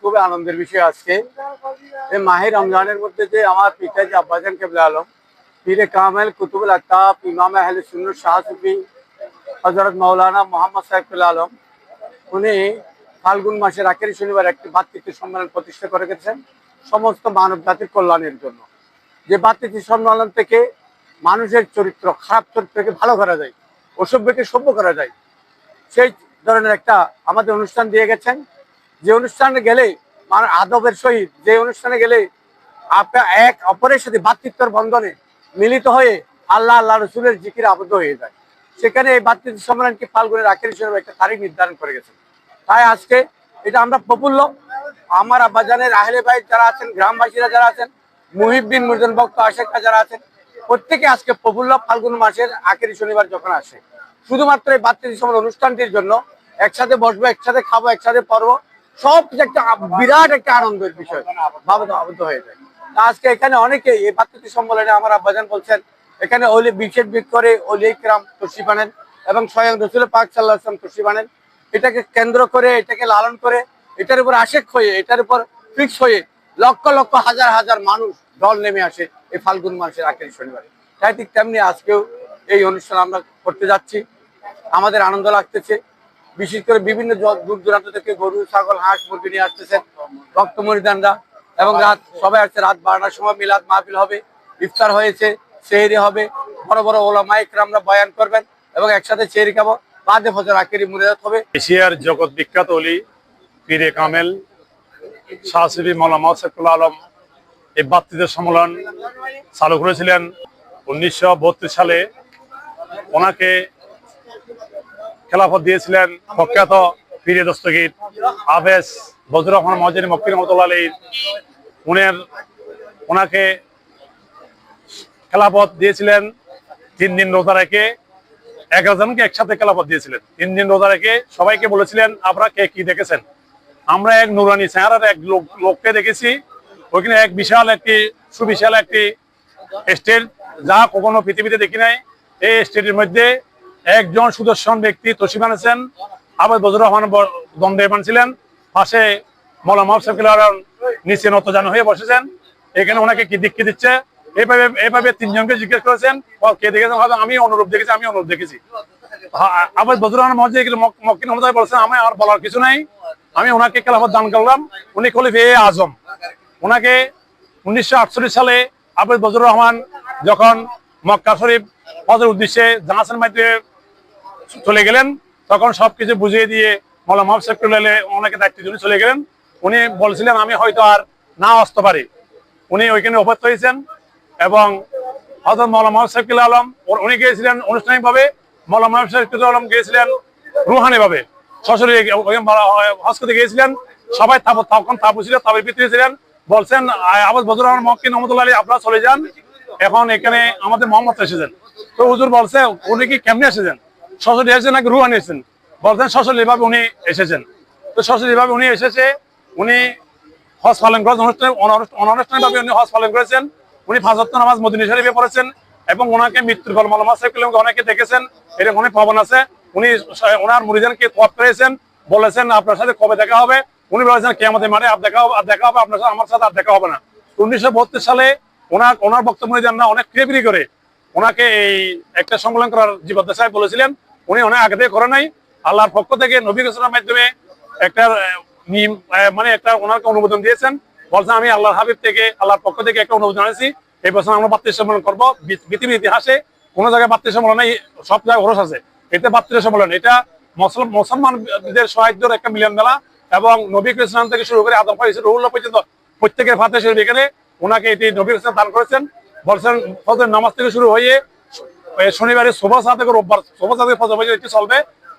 খুবই আনন্দের বিষয় আজকে। এই মাহে রমজানের মধ্যে যে আমার পিতাজি আব্বাজান কেবলা আলম পীরে কামেল কুতুবুল আক্তাব ইমাম আহলে সুন্নত শাহ সুফি হজরত মৌলানা মোহাম্মদ সাহেবুল আলম, উনি ফাল্গুন মাসের আখেরি শনিবার একটি ভাতৃত্ব সম্মেলন প্রতিষ্ঠা করে গেছেন সমস্ত মানব জাতির কল্যাণের জন্য। যে ভাতৃত্ব সম্মেলন থেকে মানুষের চরিত্র, খারাপ চরিত্রকে ভালো করা যায়, অসভ্যকে সভ্য করা যায়, সেই ধরনের একটা আমাদের অনুষ্ঠান দিয়ে গেছেন। যে অনুষ্ঠানে গেলে মানে আদবের সহিত যে অনুষ্ঠানে গেলে এক অপরের সাথে ভাতৃত্বর বন্ধনে মিলিত হয়ে আল্লাহ আল্লাহ রসুলের জিকির আবদ্ধ হয়ে যায়। সেখানে এই ভাতৃত্ব সম্মেলনকে ফাল্গুনের আখের হিসেবে একটা তারিখ নির্ধারণ করে গেছে। তাই আজকে এটা আমরা প্রফুল্ল, আমার আব্বাজানের আহলে ভাই যারা আছেন, গ্রামবাসীরা যারা আছেন মুহিবিন মুরজন ভক্ত আশেখা যারা আছেন, প্রত্যেকে আজকে প্রফুল্ল ফাল্গুন মাসের আখেরি শনিবার যখন আসে, শুধুমাত্র এই ভাতৃত্ব সম্মেলন অনুষ্ঠানটির জন্য একসাথে বসবো, একসাথে খাব, একসাথে পড়ব সব কিছু একটা বিরাট একটা আনন্দের বিষয়। ভাবতে আবদ্ধ হয়ে যায়। আজকে এখানে অনেকে এই ভাতৃত্ব সম্মেলনে আমার আব্বাজান বলছেন, এখানে ওলি বিশেষ বিক করে ওলি ইকরাম তসি বানেন এবং স্বয়ং রসুল পাক সাল্লাহ আসলাম তসি বানেন। এটাকে কেন্দ্র করে, এটাকে লালন করে, এটার উপর আশেক হয়ে, এটার উপর ফিক্স হয়ে লক্ষ লক্ষ হাজার হাজার মানুষ দল নেমে আসে এই ফাল্গুন মাসের আখেরি শনিবারে। তাই ঠিক তেমনি আজকেও এই অনুষ্ঠান আমরা করতে যাচ্ছি। আমাদের আনন্দ লাগতেছে। বিশেষ করে বিভিন্ন দূর দূরান্ত থেকে গরু, ছাগল, হাঁস, মুরগি নিয়ে আসতেছেন ভক্ত মরিদানরা এবং রাত সবাই আসছে, রাত বারোটার সময় মিলাদ মাহফিল হবে, ইফতার হয়েছে, সেহরি হবে। বড় বড় ওলামা ইকরামরা বয়ান করবেন এবং একসাথে সেহরি খাব। বাদে ফজর আখেরি মুরাদ হবে। এশিয়ার জগৎ বিখ্যাত অলি, পীরে কামেল শাহসিবি মৌলানা সাইফুল আলম, এই বাত্রীদের সম্মেলন চালু করেছিলেন উনিশশো বত্রিশ সালে। ওনাকে খেলাফত দিয়েছিলেন প্রখ্যাত পীরে দস্তগীর আবেস বজর রহমান মহাজিনী মক্কির রহমতুল্লাহ উনের ওনাকে খেলাফত দিয়েছিলেন তিন দিন রোজা রেখে। এগারো জনকে একসাথে খেলাফত দিয়েছিলেন। তিন দিন রোজা রেখে সবাইকে বলেছিলেন, আপনারা কে কি দেখেছেন? আমরা এক নুরানি চেহারার এক লোক, লোককে দেখেছি। ওইখানে এক বিশাল একটি, সুবিশাল একটি স্টেট যা কখনো পৃথিবীতে দেখি নাই। এই স্টেটের মধ্যে একজন সুদর্শন ব্যক্তি তসি বানিয়েছেন। আবার বজুর রহমান দণ্ডে বানছিলেন। পাশে মৌলানা কিলার নিচে নতজান হয়ে বসেছেন। এখানে ওনাকে কি দীক্ষা দিচ্ছে? এইভাবে এইভাবে তিনজনকে জিজ্ঞেস করেছেন। কে দেখেছেন? হয়তো আমি অনুরূপ দেখেছি, আমি অনুরূপ দেখেছি। আবার বজর রহমান মহাজিদ মক্কিন মহোদয় বলছেন, আমি আর বলার কিছু নাই। আমি ওনাকে খেলাফত দান করলাম। উনি খলিফ এ আজম। ওনাকে উনিশশো আটচল্লিশ সালে আবেদ বজুর রহমান যখন মক্কা শরীফ হজের উদ্দেশ্যে জাহাজের মাধ্যমে চলে গেলেন। তখন সবকিছু বুঝিয়ে দিয়ে মৌলানা মাহবুব সাহেব ওনাকে দায়িত্ব দিয়ে চলে গেলেন। উনি বলছিলেন, আমি হয়তো আর না আসতে পারি। উনি ওইখানে উপস্থিত হয়েছেন এবং হজরত মৌলানা মাহবুব সাহেব আলম উনি গিয়েছিলেন আনুষ্ঠানিকভাবে মৌলানা মাহবুব সাহেব আলম গিয়েছিলেন রুহানি ভাবে সশরী হজ করতে গিয়েছিলেন, সবাই তাপ- তখন তাপু ছিল তাপের ভিতরে ছিলেন বলছেন আবাস বজর রহমান মক্কিন রহমতুল্লাহ আলী আপনারা চলে যান। এখন এখানে আমাদের মোহাম্মদ এসেছেন। তো হুজুর বলছে উনি কি কেমনে এসেছেন? সশরী এসেছেন নাকি রুহানি এসেছেন? বলছেন সশরী ভাবে উনি এসেছেন। তো সশরী ভাবে উনি এসেছে, উনি হজ পালন করেছেন অনুষ্ঠানে অনানুষ্ঠানিক ভাবে উনি হজ পালন করেছেন। উনি ফাজত্ব নামাজ মদিনী শরীফে পড়েছেন এবং ওনাকে মৃত্যুর ফল মলমা সাহেব অনেকে দেখেছেন, এরকম অনেক পাবন আছে। উনি ওনার মুরিদানকে কোয়াপ করেছেন, বলেছেন, আপনার সাথে কবে দেখা হবে? উনি বলেছেন কে আমাদের মারে আর দেখা হবে আর দেখা হবে, আপনার সাথে আমার সাথে আর দেখা হবে না। উনিশশো বত্রিশ সালে ওনার ওনার বক্তব্য না অনেক ক্রিয়াবিরি করে ওনাকে এই একটা সম্মেলন করার জীবদ্দা সাহেব বলেছিলেন। উনি অনেক আগে থেকে করে নাই। আল্লাহর পক্ষ থেকে নবী ঘোষণার মাধ্যমে একটা মানে একটা ওনাকে অনুমোদন দিয়েছেন। বলছেন, আমি আল্লাহর হাবিব থেকে, আল্লাহর পক্ষ থেকে একটা অনুমোদন আনেছি এই বছর আমরা বাত্রী সম্মেলন করব। পৃথিবীর ইতিহাসে কোনো জায়গায় বাত্রী সম্মেলন নেই, সব জায়গায় খরচ আছে। এটা বাত্রী সম্মেলন, এটা মুসল- মুসলমানদের সহায়তার একটা মিলন মেলা এবং নবী কৃষ্ণ থেকে শুরু করে আদম ফাইসের পর্যন্ত প্রত্যেকের ফাতে শরীফ এখানে ওনাকে এটি নবী কৃষ্ণ দান করেছেন। বলছেন ফজর নামাজ থেকে শুরু হয়ে শনিবারে শোভা সাথে রোববার, শোভা সাথে ফজর চলবে,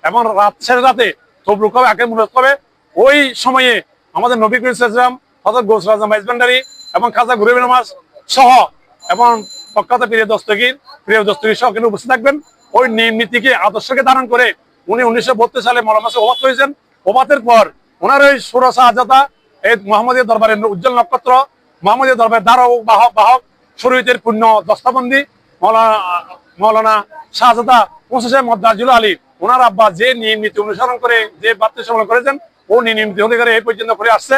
এবং রাত শেষ রাতে তবরুক হবে আগে মুরত হবে। ওই সময়ে আমাদের নবী করিম হজরত গোস রাজা মাইজবান্ডারি এবং খাজা ঘুরে নামাজ সহ, এবং প্রখ্যাত প্রিয় দস্তগীর প্রিয় দস্তগীর সহ কিন্তু উপস্থিত থাকবেন। ওই নীতি নীতিকে আদর্শকে ধারণ করে উনি উনিশশো বত্রিশ সালে মলামাসে ওবাত হয়েছেন। ওবাতের পর ওনার ওই সুরসা আজাতা এই মোহাম্মদীয় দরবারের উজ্জ্বল নক্ষত্র, মোহাম্মদীয় দরবারের দ্বারক বাহক বাহক শরীয়তের পূর্ণ দস্তাবন্দি মৌলানা মৌলানা শাহজাদা মুসা মদ্দাজুল আলী, ওনার আব্বা যে নিয়ম নীতি অনুসরণ করে, যে বার্তা সম্মেলন করেছেন ও নিয়ম নীতি এই পর্যন্ত করে আসছে।